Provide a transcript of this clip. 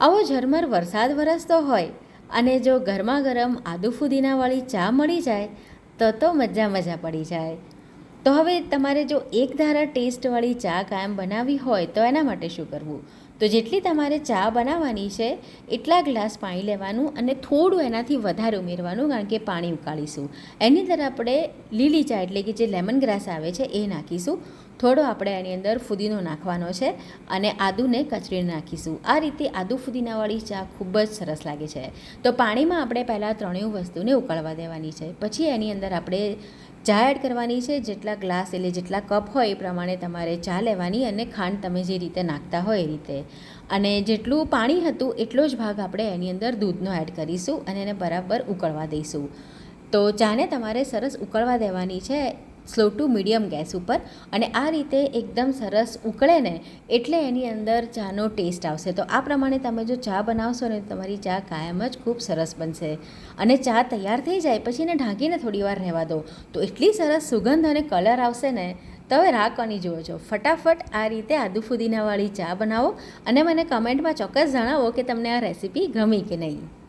આવો ઝરમર વરસાદ વરસતો હોય અને જો ગરમા ગરમ આદુ ફુદીનાવાળી ચા મળી જાય, તો તો મજા મજા પડી જાય. તો હવે તમારે જો એક ધારા ટેસ્ટવાળી ચા કાયમ બનાવવી હોય તો એના માટે શું કરવું? તો જેટલી તમારે ચા બનાવવાની છે, એટલા ગ્લાસ પાણી લેવાનું અને થોડું એનાથી વધારે ઉમેરવાનું, કારણ કે પાણી ઉકાળીશું. એની અંદર આપણે લીલી ચા એટલે કે જે લેમન ગ્રાસ આવે છે, એ નાખીશું. થોડો આપણે એની અંદર ફુદીનો નાખવાનો છે અને આદુને કચરીને નાખીશું. આ રીતે આદુ ફુદીનાવાળી ચા ખૂબ જ સરસ લાગે છે. તો પાણીમાં આપણે પહેલાં ત્રણેય વસ્તુને ઉકળવા દેવાની છે. પછી એની અંદર આપણે ચા એડ કરવાની છે, જેટલા ગ્લાસ એટલે જેટલા કપ હોય એ પ્રમાણે તમારે ચા લેવાની અને ખાંડ તમે જે રીતે નાખતા હોય એ રીતે. અને જેટલું પાણી હતું એટલો જ ભાગ આપણે એની અંદર દૂધનો એડ કરીશું અને એને બરાબર ઉકળવા દઈશું. તો ચાને તમારે સરસ ઉકળવા દેવાની છે. સ્લો ટુ મીડિયમ ગેસ ઉપર અને આ રીતે એકદમ સરસ ઉકળે ને એટલે એની અંદર ચાનો ટેસ્ટ આવશે. તો આ પ્રમાણે તમે જો ચા બનાવશો ને તમારી ચા કાયમ જ ખૂબ સરસ બનશે. અને ચા તૈયાર થઈ જાય પછી એને ઢાંકીને થોડી વાર રહેવા દો. તો એટલી સરસ સુગંધ અને કલર આવશે ને તમે રાહ કોની જુઓ છો. ફટાફટ આ રીતે આદુ ફુદીનાવાળી ચા બનાવો અને મને કમેન્ટમાં ચોક્કસ જણાવો કે તમને આ રેસીપી ગમી કે નહીં.